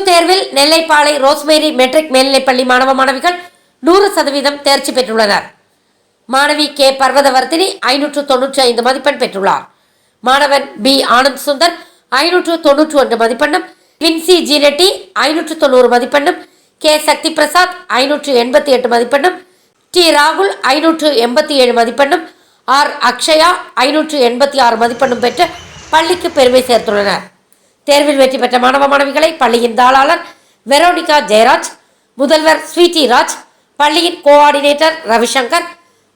தேர்வில் நெல்லைப்பாளை rosemary matric மேல்நிலைப்பள்ளி மாணவ மாணவிகள் நூறு சதவீதம் தேர்ச்சி பெற்றுள்ளனர். மாணவி கே. பர்வதவர்த்தினி ஐநூற்று தொன்னூற்றி ஐந்து மதிப்பெண் பெற்றுள்ளார். மாணவன் பி. ஆனந்த் சுந்தர் ஐநூற்று தொன்னூற்று ஒன்று மதிப்பெண்ணும் வின்சி ஜீனட்டி ஐநூற்று தொண்ணூறு மதிப்பெண்ணும் கே. சக்தி பிரசாத் ஐநூற்று எண்பத்தி எட்டு மதிப்பெண்ணும் டி. ராகுல் ஐநூற்று எண்பத்தி ஏழு மதிப்பெண்ணும் ஆர். அக்ஷயா ஐநூற்று எண்பத்தி ஆறு மதிப்பெண்ணும் பெற்று பள்ளிக்கு பெருமை சேர்த்துள்ளனர். தேர்வில் வெற்றி பெற்ற மாணவ மாணவிகளை பள்ளியின் தாளாளர் வெரோனிகா ஜெயராஜ் முதல்வர் ஸ்வீட்டி ராஜ் பள்ளியின் கோஆர்டினேட்டர் ரவிசங்கர்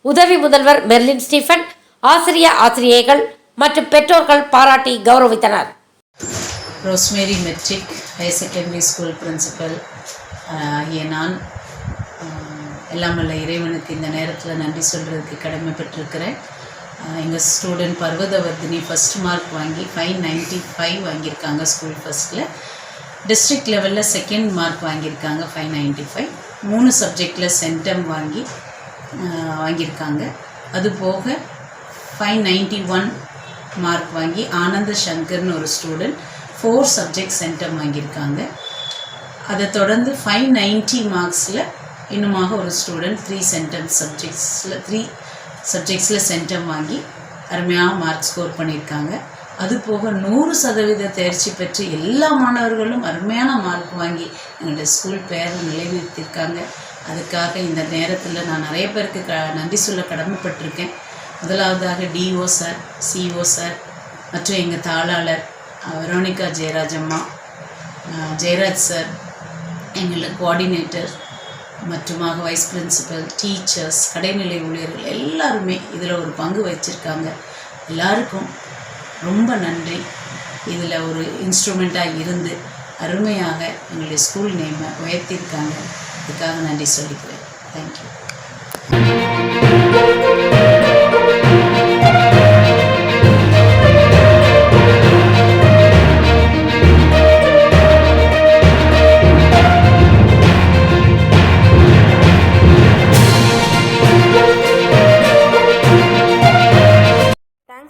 உதவி முதல்வர் மெர்லின் ஸ்டீஃபன் ஆசிரிய ஆசிரியைகள் மற்றும் பெற்றோர்கள் பாராட்டி கௌரவித்தனர். Rosemary matric higher secondary school principal. ஆகிய நான் எல்லாம் வல்ல இறைவனுக்கு இந்த நேரத்தில் நன்றி சொல்கிறதுக்கு கடமைப்பட்டிருக்கிறேன் எங்கள் ஸ்டூடெண்ட் பர்வதவர்தினி ஃபஸ்ட் மார்க் வாங்கி ஃபைவ் நைன்ட்டி ஃபைவ் வாங்கியிருக்காங்க ஸ்கூல் ஃபஸ்ட்டில் டிஸ்ட்ரிக்ட் லெவலில் செகண்ட் மார்க் வாங்கியிருக்காங்க ஃபைவ் நைன்ட்டி ஃபைவ் மூணு சப்ஜெக்டில் சென்டம் வாங்கி வாங்கியிருக்காங்க. அது போக ஃபைவ் நைன்ட்டி ஒன் மார்க் வாங்கி ஆனந்த சங்கர்னு ஒரு ஸ்டூடெண்ட் ஃபோர் சப்ஜெக்ட் சென்டம் வாங்கியிருக்காங்க. அதை தொடர்ந்து ஃபைவ் நைன்ட்டி மார்க்ஸில் இன்னுமாக ஒரு ஸ்டூடெண்ட் த்ரீ சென்டம் சப்ஜெக்ட்ஸில் த்ரீ சப்ஜெக்ட்ஸில் சென்டம் வாங்கி அருமையாக மார்க் ஸ்கோர் பண்ணியிருக்காங்க. அது போக நூறு சதவீத தேர்ச்சி பெற்று எல்லா மாணவர்களும் அருமையான மார்க் வாங்கி எங்களுடைய ஸ்கூல் பேரை நிலைநிறுத்தியிருக்காங்க. அதுக்காக இந்த நேரத்தில் நான் நிறைய பேருக்கு க நன்றி சொல்ல கடமைப்பட்டிருக்கேன். முதலாவதாக டிஓ சார் சிஓ சார் மற்றும் எங்கள் தாளாளர் வெரோனிகா ஜெயராஜம்மா ஜெயராஜ் சார் எங்கள் கோஆர்டினேட்டர் மற்றுமாக வைஸ் பிரின்சிபல் டீச்சர்ஸ் கடைநிலை ஊழியர்கள் எல்லாருமே இதில் ஒரு பங்கு வச்சுருக்காங்க. எல்லாருக்கும் ரொம்ப நன்றி. இதில் ஒரு இன்ஸ்ட்ருமெண்ட்டாக இருந்து அருமையாக எங்களுடைய ஸ்கூல் நேமை உயர்த்தியிருக்காங்க. இதுக்காக நன்றி சொல்லிக்கிறேன். தேங்க்யூ